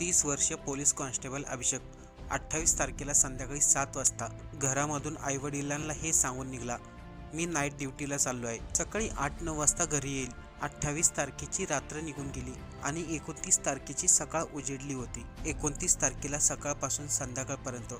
तीस वर्षीय police constable अभिषेक. अठ्ठावीस तारखेला संध्याकाळी सात वाजता घरामधून आईवडिलांना हे सांगून निघाला मी नाईट ड्युटीला चाललो आहे सकाळी आठ नऊ वाजता घरी येईल. अठ्ठावीस तारखेची रात्र निघून गेली आणि एकोणतीस तारखेची सकाळ उजेडली होती. एकोणतीस तारखेला सकाळपासून संध्याकाळपर्यंत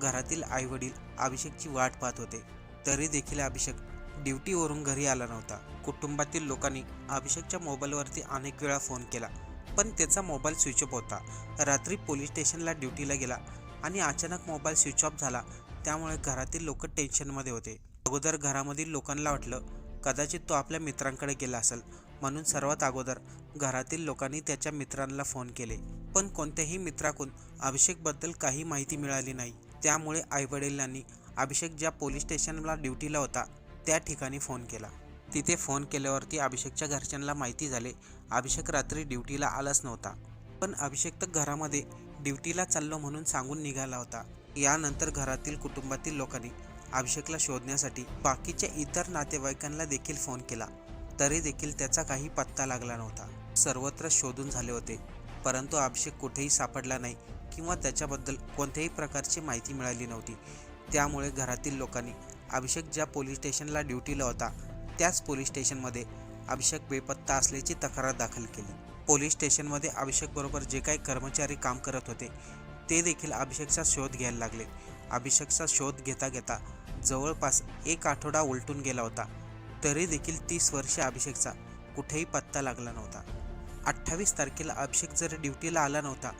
घरातील आईवडील अभिषेकची वाट पाहत होते. तरी देखील अभिषेक ड्युटीवरून घरी आला नव्हता. कुटुंबातील लोकांनी अभिषेकच्या मोबाईलवरती अनेक वेळा फोन केला. पण त्याचा मोबाईल स्विच ऑफ होता. रात्री पोलीस स्टेशनला ड्युटीला गेला आणि अचानक मोबाईल स्विच ऑफ झाला. त्यामुळे घरातील लोक टेन्शनमध्ये होते. अगोदर घरामधील लोकांना वाटलं कदाचित तो आपल्या मित्रांकडे गेला असेल. म्हणून सर्वात अगोदर घरातील लोकांनी त्याच्या मित्रांना फोन केले. पण कोणत्याही मित्राकडून अभिषेकबद्दल काही माहिती मिळाली नाही. त्यामुळे आईवडिलांनी अभिषेक ज्या पोलीस स्टेशनला ड्युटीला होता त्या ठिकाणी फोन केला. तिथे फोन केल्यावरती अभिषेकच्या घरच्यांना माहिती झाले अभिषेक रात्री ड्युटीला आलाच नव्हता. पण अभिषेक तर घरामध्ये ड्युटीला चाललो म्हणून सांगून निघाला होता. यानंतर घरातील कुटुंबातील लोकांनी अभिषेकला शोधण्यासाठी बाकीच्या इतर नातेवाईकांना देखील फोन केला. तरी देखील त्याचा काही पत्ता लागला नव्हता. सर्वत्र शोधून झाले होते. परंतु अभिषेक कुठेही सापडला नाही किंवा त्याच्याबद्दल कोणत्याही प्रकारची माहिती मिळाली नव्हती. त्यामुळे घरातील लोकांनी अभिषेक ज्या पोलीस स्टेशनला ड्युटीला होता त्याच पोलीस स्टेशनमध्ये अभिषेक बेपत्ता असल्याची तक्रार दाखल केली. पोलीस स्टेशनमध्ये अभिषेकबरोबर जे काही कर्मचारी काम करत होते ते देखील अभिषेकचा शोध घ्यायला लागले. अभिषेकचा शोध घेता घेता जवळपास एक आठवडा उलटून गेला होता. तरी देखील तीस वर्षे अभिषेकचा कुठेही पत्ता लागला नव्हता. अठ्ठावीस तारखेला अभिषेक जर ड्युटीला आला नव्हता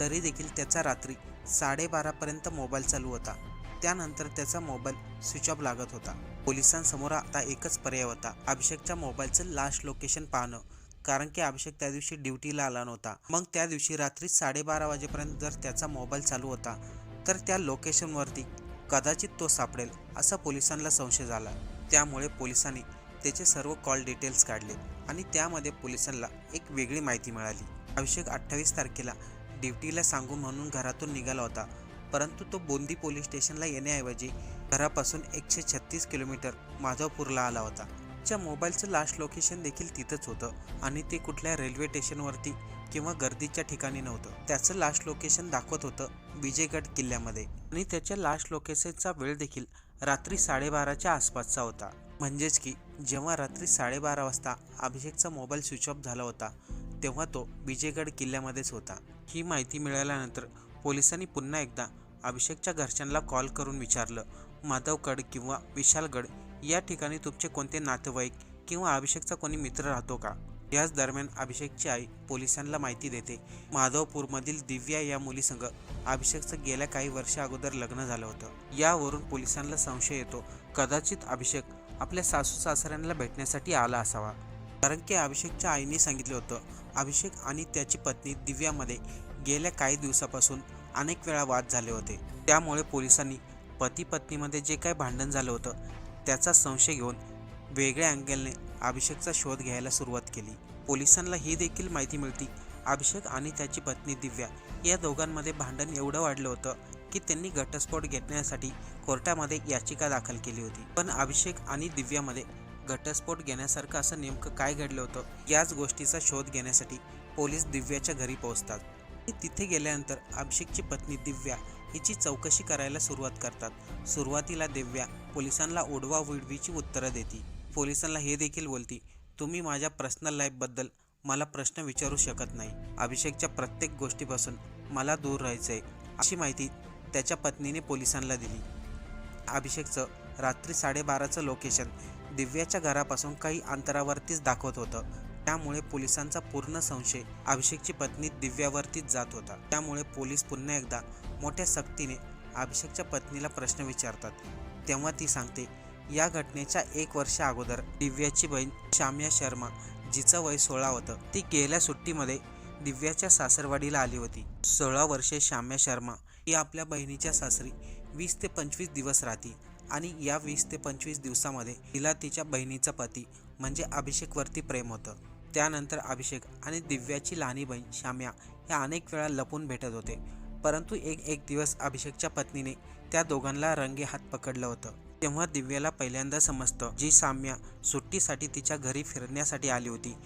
तरी देखील त्याचा रात्री साडेबारापर्यंत मोबाईल चालू होता. त्यानंतर त्याचा मोबाईल स्विच ऑफ लागत होता. पोलिसांसमोर आता एकच पर्याय होता अभिषेकच्या मोबाईलचं लास्ट लोकेशन पाहणं. कारण की अभिषेक त्या दिवशी ड्युटीला आला नव्हता. मग त्या दिवशी रात्री साडेबारा वाजेपर्यंत जर त्याचा मोबाईल चालू होता तर त्या लोकेशनवरती कदाचित तो सापडेल असा पोलिसांना संशय झाला. त्यामुळे पोलिसांनी त्याचे सर्व कॉल डिटेल्स काढले आणि त्यामध्ये पोलिसांना एक वेगळी माहिती मिळाली. अभिषेक अठ्ठावीस तारखेला ड्युटीला सांगू म्हणून घरातून निघाला होता. परंतु तो बोंदी पोलीस स्टेशनला येण्याऐवजी घरापासून एकशे छत्तीस किलोमीटर माधवपूरला आला होता. त्याच्या मोबाईलचं लास्ट लोकेशन देखील तिथंच होतं आणि ते कुठल्या रेल्वे स्टेशनवरती किंवा गर्दीच्या ठिकाणी नव्हतं. त्याचं लास्ट लोकेशन दाखवत होतं विजयगड किल्ल्यामध्ये. आणि त्याच्या लास्ट लोकेशनचा वेळ देखील रात्री साडेबाराच्या आसपासचा होता. म्हणजेच की जेव्हा रात्री साडेबारा वाजता अभिषेकचा मोबाईल स्विच ऑफ झाला होता तेव्हा तो विजयगड किल्ल्यामध्येच होता. ही माहिती मिळाल्यानंतर पोलिसांनी पुन्हा एकदा अभिषेकच्या घरच्यांना कॉल करून विचारलं माधवगड किंवा विशालगड या ठिकाणी तुमचे कोणते नातेवाईक किंवा अभिषेकचा कोणी मित्र राहतो का? याच दरम्यान अभिषेकची आई पोलिसांना माहिती देते. माधवपूरमधील दिव्या या मुलीसंग अभिषेकचं गेल्या काही वर्षा अगोदर लग्न झालं होतं. यावरून पोलिसांना संशय येतो कदाचित अभिषेक आपल्या सासू सासऱ्यांना भेटण्यासाठी आला असावा. कारण की अभिषेकच्या आईने सांगितलं होतं अभिषेक आणि त्याची पत्नी दिव्यामध्ये गेल्या काही दिवसापासून अनेक वेळा वाद झाले होते. त्यामुळे पोलिसांनी पती पत्नीमध्ये जे काही भांडण झालं होतं त्याचा संशय घेऊन वेगळ्या अँगलने अभिषेकचा शोध घ्यायला सुरुवात केली. पोलिसांना ही देखील माहिती मिळती अभिषेक आणि त्याची पत्नी दिव्या या दोघांमध्ये भांडण एवढं वाढलं होतं की त्यांनी घटस्फोट घेण्यासाठी कोर्टामध्ये याचिका दाखल केली होती. पण अभिषेक आणि दिव्यामध्ये घटस्फोट घेण्यासारखं असं नेमकं काय घडलं होतं याच गोष्टीचा शोध घेण्यासाठी पोलीस दिव्याच्या घरी पोहोचतात. तिथे गेल्यानंतर अभिषेकची पत्नी दिव्या हिची चौकशी करायला सुरुवात करतात. सुरुवातीला दिव्या पोलिसांना ओढवा विडवीची उत्तरं देते. पोलिसांना हे देखील बोलती तुम्ही माझ्या पर्सनल लाईफबद्दल मला प्रश्न विचारू शकत नाही. अभिषेकच्या प्रत्येक गोष्टीपासून मला दूर राहायचं आहे अशी माहिती त्याच्या पत्नीने पोलिसांना दिली. अभिषेकचं रात्री साडेबाराचं लोकेशन दिव्याच्या घरापासून काही अंतरावरतीच दाखवत होतं. त्यामुळे पोलिसांचा पूर्ण संशय अभिषेकची पत्नी दिव्यावरतीच जात होता. त्यामुळे पोलीस पुन्हा एकदा मोठ्या सक्तीने अभिषेकच्या पत्नीला प्रश्न विचारतात. तेव्हा ती सांगते या घटनेच्या एक वर्ष अगोदर दिव्याची बहीण शाम्या शर्मा जिचं वय सोळा होतं ती गेल्या सुट्टीमध्ये दिव्याच्या सासरवाडीला आली होती. सोळा वर्षे शाम्या शर्मा ही आपल्या बहिणीच्या सासरी वीस ते पंचवीस दिवस राहते आणि या वीस ते पंचवीस दिवसामध्ये तिला तिच्या बहिणीचा पती म्हणजे अभिषेकवरती प्रेम होतं. त्यानंतर अभिषेक आणि दिव्याची लहानी बहीण शाम्या ह्या अनेक वेळा लपून भेटत होते. परंतु एक एक दिवस अभिषेकच्या पत्नीने त्या दोघांना रंगे हात पकडलं होतं. तेव्हा दिव्याला पहिल्यांदा समजतं जी साम्या सुट्टीसाठी तिच्या घरी फिरण्यासाठी आली होती.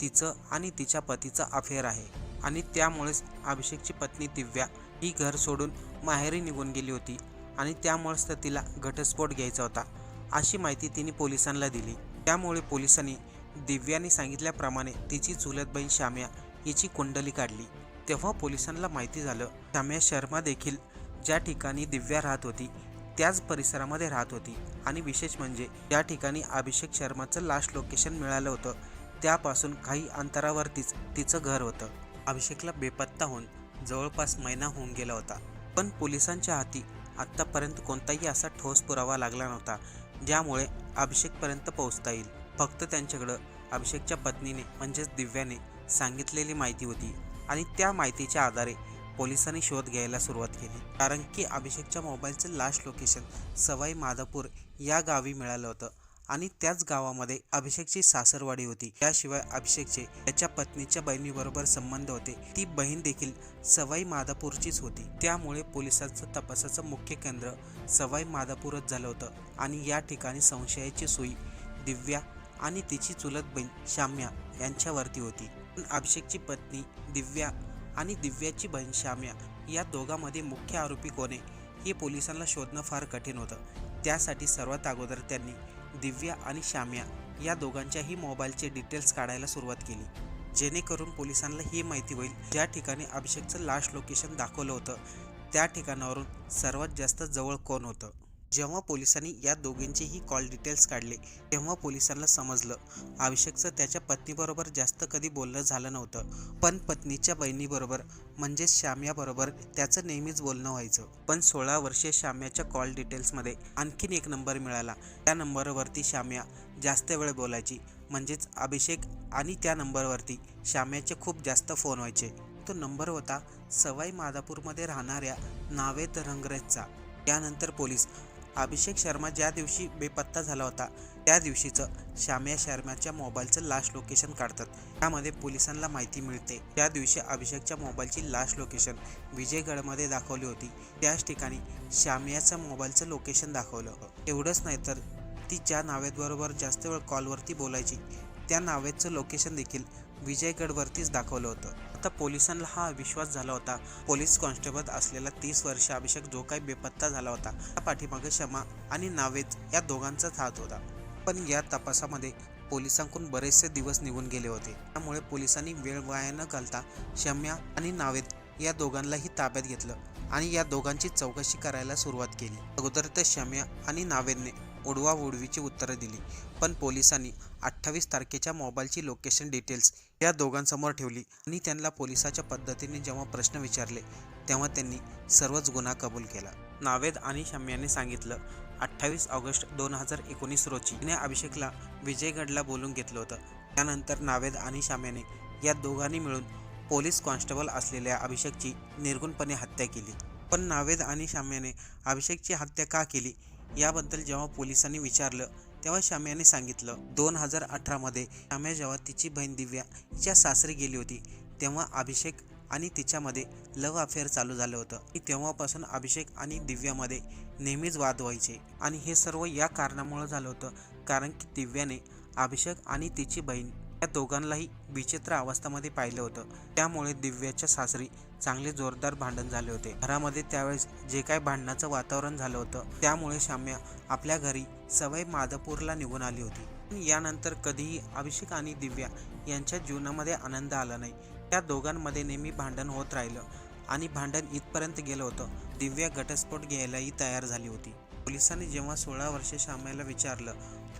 तिचं आणि तिच्या पतीचं अफेअर आहे. आणि त्यामुळेच अभिषेकची पत्नी दिव्या ही घर सोडून माहेरी निघून गेली होती आणि त्यामुळेच तर तिला घटस्फोट घ्यायचा होता अशी माहिती तिने पोलिसांना दिली. त्यामुळे पोलिसांनी दिव्याने सांगितल्याप्रमाणे तिची चुलत बहीण शाम्या हिची कुंडली काढली. तेव्हा पोलिसांना माहिती झालं श्याम्या शर्मा देखील ज्या ठिकाणी दिव्या राहत होती त्याच परिसरामध्ये राहत होती. आणि विशेष म्हणजे ज्या ठिकाणी अभिषेक शर्माचं लास्ट लोकेशन मिळालं होतं. त्यापासून काही अंतरावरतीच तिचं घर होतं. अभिषेकला बेपत्ता होऊन जवळपास महिना होऊन गेला होता. पण पोलिसांच्या हाती आत्तापर्यंत कोणताही असा ठोस पुरावा लागला नव्हता ज्यामुळे अभिषेकपर्यंत पोहोचता येईल. फक्त त्यांच्याकडं अभिषेकच्या पत्नीने म्हणजेच दिव्याने सांगितलेली माहिती होती आणि त्या माहितीच्या आधारे पोलिसांनी शोध घ्यायला सुरुवात केली. कारण की अभिषेकच्या मोबाईलचं लास्ट लोकेशन सवाई माधापूर या गावी मिळालं होतं आणि त्याच गावामध्ये अभिषेकची सासरवाडी होती. त्याशिवाय अभिषेकचे त्याच्या पत्नीच्या बहिणीबरोबर संबंध होते. ती बहीण देखील सवाई माधापूरचीच होती. त्यामुळे पोलिसांचं तपासाचं मुख्य केंद्र सवाई माधापूरच झालं होतं आणि या ठिकाणी संशयाची सुई दिव्या आणि तिची चुलत बहीण शाम्या यांच्यावरती होती. पण अभिषेकची पत्नी दिव्या आणि दिव्याची बहीण शाम्या या दोघांमध्ये मुख्य आरोपी कोण आहे हे पोलिसांना शोधणं फार कठीण होतं. त्यासाठी सर्वात अगोदर त्यांनी दिव्या आणि शाम्या या दोघांच्याही मोबाईलचे डिटेल्स काढायला सुरुवात केली. जेणेकरून पोलिसांना ही माहिती होईल ज्या ठिकाणी अभिषेकचं लास्ट लोकेशन दाखवलं होतं त्या ठिकाणावरून सर्वात जास्त जवळ कोण होतं. जेव्हा पोलिसांनी या दोघींचेही कॉल डिटेल्स काढले तेव्हा पोलिसांना समजलं. अभिषेकचं त्याच्या पत्नीबरोबर जास्त कधी बोलणं झालं नव्हतं. पण पत्नीच्या बहिणीबरोबर म्हणजेच श्याम्याबरोबर त्याचं नेहमीच बोलणं व्हायचं. पण सोळा वर्षीय श्याम्याच्या कॉल डिटेल्समध्ये आणखीन एक नंबर मिळाला. त्या नंबरवरती श्याम्या जास्त वेळ बोलायची. म्हणजेच अभिषेक आणि त्या नंबरवरती श्याम्याचे खूप जास्त फोन व्हायचे. तो नंबर होता सवाई माधापूरमध्ये राहणाऱ्या नावेद रंगरेजचा. त्यानंतर पोलीस अभिषेक शर्मा ज्या दिवशी बेपत्ता झाला होता त्या दिवशीचं शाम्या शर्माच्या मोबाईलचं लास्ट लोकेशन काढतात. त्यामध्ये पोलिसांना माहिती मिळते. त्या दिवशी अभिषेकच्या मोबाईलची लास्ट लोकेशन विजयगडमध्ये दाखवली होती. त्याच ठिकाणी शाम्याचं मोबाईलचं लोकेशन दाखवलं एवढंच नाही तर ती ज्या नावेदबरोबर जास्त वेळ कॉलवरती बोलायची त्या नावेचं लोकेशन देखील विजयगडवरतीच दाखवलं होतं. आता पोलिसांना हा विश्वास झाला होता. पोलीस कॉन्स्टेबल असलेला तीस वर्ष अभिषेक जो काही बेपत्ता झाला होता त्या पाठीमागे क्षमा आणि नावेद या दोघांचाच हात होता. पण या तपासामध्ये पोलिसांकडून बरेचसे दिवस निघून गेले होते. त्यामुळे पोलिसांनी वेळ वाया न घालता शम्या आणि नावेद या दोघांनाही ताब्यात घेतलं आणि या दोघांची चौकशी करायला सुरुवात केली. अगोदर तर शम्या आणि नावेदने उडवा उडवीची उत्तरं दिली. पण पोलिसांनी अठ्ठावीस तारखेच्या मोबाईलची लोकेशन डिटेल्स या दोघांसमोर ठेवली आणि त्यांना पोलिसाच्या पद्धतीने जेव्हा प्रश्न विचारले तेव्हा त्यांनी सर्वच गुन्हा कबूल केला. नावेद आणि शम्याने सांगितलं अठ्ठावीस ऑगस्ट दोन हजार एकोणीस रोजी तिने अभिषेकला विजयगडला बोलून घेतलं होतं. त्यानंतर नावेद आणि शाम्याने या दोघांनी मिळून पोलीस कॉन्स्टेबल असलेल्या अभिषेकची निर्गुणपणे हत्या केली. पण नावेद आणि शाम्याने अभिषेकची हत्या का केली याबद्दल जेव्हा पोलिसांनी विचारलं तेव्हा शाम्याने सांगितलं दोन हजार अठरामध्ये श्याम्या जेव्हा तिची बहीण दिव्या हिच्या सासरी गेली होती तेव्हा अभिषेक आणि तिच्यामध्ये लव्ह अफेअर चालू झालं होतं. तेव्हापासून अभिषेक आणि दिव्यामध्ये नेहमीच वाद व्हायचे. आणि हे सर्व या कारणामुळं झालं होतं कारण की दिव्याने अभिषेक आणि तिची बहीण या दोघांनाही विचित्र अवस्थामध्ये पाहिलं होतं. त्यामुळे दिव्याच्या सासरी चांगले जोरदार भांडण झाले होते. घरामध्ये त्यावेळेस जे काय भांडणाचं वातावरण झालं होतं त्यामुळे शाम्या आपल्या घरी सवय माधपूरला निघून आली होती. यानंतर कधीही अभिषेक आणि दिव्या यांच्या जीवनामध्ये आनंद आला नाही. त्या दोघांमध्ये नेहमी भांडण होत राहिलं आणि भांडण इथपर्यंत गेलं होतं. दिव्या घटस्फोट घ्यायलाही तयार झाली होती. पोलिसांनी जेव्हा सोळा वर्षे शाम्याला विचारलं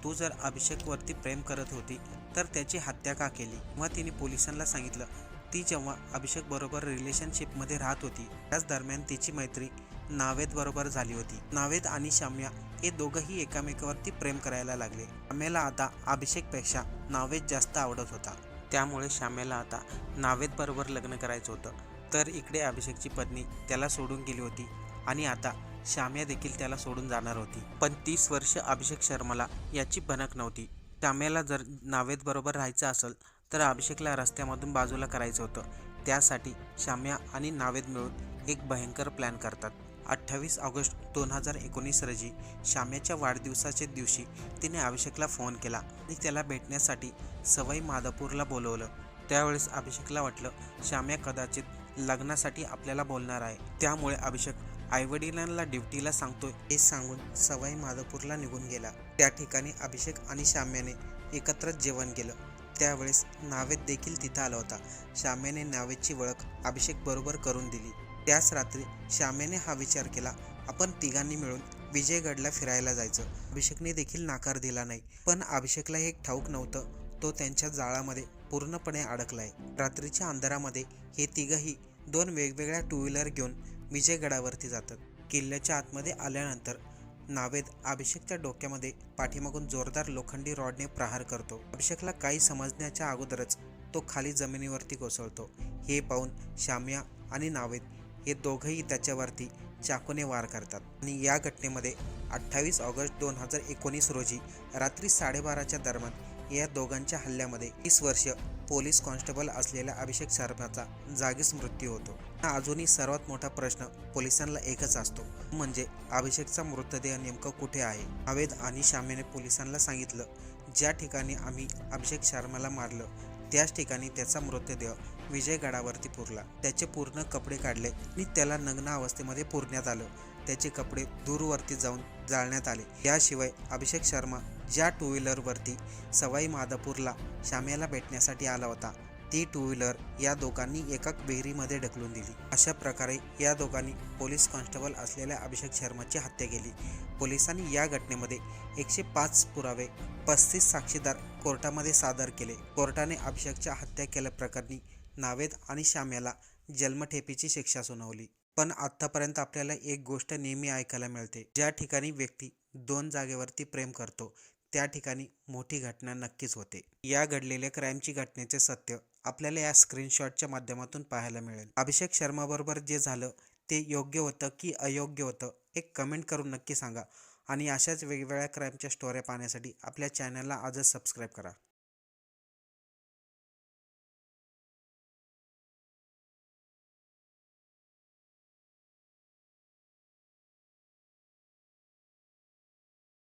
तू जर अभिषेकवरती प्रेम करत होती तर त्याची हत्या का केली? व तिने पोलिसांना सांगितलं. ती जेव्हा अभिषेक बरोबर रिलेशनशिपमध्ये राहत होती त्याच दरम्यान तिची मैत्री नावेद बरोबर झाली होती. नावेद आणि शाम्या हे दोघंही एकामेकावरती प्रेम करायला लागले. शाम्याला आता अभिषेकपेक्षा नावेद जास्त आवडत होता. त्यामुळे शाम्याला आता नावेद बरोबर लग्न करायचं होतं. तर इकडे अभिषेकची पत्नी त्याला सोडून गेली होती आणि आता शाम्या देखील त्याला सोडून जाणार होती. पण तीस वर्ष अभिषेक शर्माला याची भनक नव्हती. टाम्याला जर नावेदबरोबर राहायचं असेल तर अभिषेकला रस्त्यामधून बाजूला करायचं होतं. त्यासाठी शाम्या आणि नावेद मिळून एक भयंकर प्लॅन करतात. अठ्ठावीस ऑगस्ट दोन हजार एकोणीस रोजी शाम्याच्या वाढदिवसाच्या दिवशी तिने अभिषेकला फोन केला आणि त्याला भेटण्यासाठी सवाई माधवपूरला बोलवलं. त्यावेळेस अभिषेकला वाटलं श्याम्या कदाचित लग्नासाठी आपल्याला बोलणार आहे. त्यामुळे अभिषेक आईवडिलांना ड्युटीला सांगतोय हे सांगून सवाई माधवपूरला निघून गेला. त्या ठिकाणी अभिषेक आणि श्याम्याने एकत्रच जेवण केलं. त्यावेळेस नावेद देखील तिथं आला होता. श्याम्याने नावेदची ओळख अभिषेक बरोबर करून दिली. त्याच रात्री श्याम्याने हा विचार केला आपण तिघांनी मिळून विजयगडला फिरायला जायचं. अभिषेकने देखील नाकार दिला नाही. पण अभिषेकला हे ठाऊक नव्हतं. तो त्यांच्या जाळामध्ये पूर्णपणे अडकलाय. रात्रीच्या अंधारामध्ये हे तिघही दोन वेगवेगळ्या टू व्हीलर घेऊन विजयगडावरती जातात. किल्ल्याच्या आतमध्ये आल्यानंतर नावेद अभिषेकच्या डोक्यामध्ये पाठीमागून जोरदार लोखंडी रॉडने प्रहार करतो. अभिषेकला काही समजण्याच्या अगोदरच तो खाली जमिनीवरती कोसळतो. हे पाहून श्याम्या आणि नावेद हे दोघंही त्याच्यावरती चाकूने वार करतात. आणि या घटनेमध्ये अठ्ठावीस ऑगस्ट दोन हजार एकोणीस रोजी रात्री साडेबाराच्या दरम्यान या दोघांच्या हल्ल्यामध्ये तीस वर्ष पोलीस कॉन्स्टेबल असलेल्या अभिषेक शर्माचा जागीच मृत्यू होतो. हा अजूनही सर्वात मोठा प्रश्न पोलिसांना एकच असतो. म्हणजे अभिषेकचा मृतदेह नेमकं कुठे आहे? अवेद आणि श्यामेने पोलिसांना सांगितलं ज्या ठिकाणी आम्ही अभिषेक शर्माला मारलं त्याच ठिकाणी त्याचा मृतदेह विजयगडावरती पुरला. त्याचे पूर्ण कपडे काढले. आणि त्याला नग्न अवस्थेमध्ये पुरण्यात आलं. त्याचे कपडे दूरवरती जाऊन जाळण्यात आले. याशिवाय अभिषेक शर्मा ज्या टू व्हीलरवरती सवाई माधवपूरला श्याम्याला भेटण्यासाठी आला होता ती टू व्हीलर या दोघांनी एका विहिरीमध्ये ढकलून दिली. अशा प्रकारे या दोघांनी पोलीस कॉन्स्टेबल असलेल्या अभिषेक शर्माची हत्या केली. पोलिसांनी या घटनेमध्ये एकशे पाच पुरावे पस्तीस साक्षीदार कोर्टामध्ये सादर केले. कोर्टाने अभिषेकच्या हत्या केल्याप्रकरणी नावेद आणि श्याम्याला जन्मठेपीची शिक्षा सुनावली. पण आत्तापर्यंत आपल्याला एक गोष्ट नेहमी ऐकायला मिळते. ज्या ठिकाणी व्यक्ती दोन जागेवरती प्रेम करतो त्या ठिकाणी मोठी घटना नक्कीच होते. या घडलेल्या क्राईमची घटनेचे सत्य आपल्याला या स्क्रीनशॉटच्या माध्यमातून पाहायला मिळेल. अभिषेक शर्माबरोबर जे झालं ते योग्य होतं की अयोग्य होतं एक कमेंट करून नक्की सांगा. आणि अशाच वेगवेगळ्या क्राईमच्या स्टोऱ्या पाहण्यासाठी आपल्या चॅनलला आजच सबस्क्राईब करा.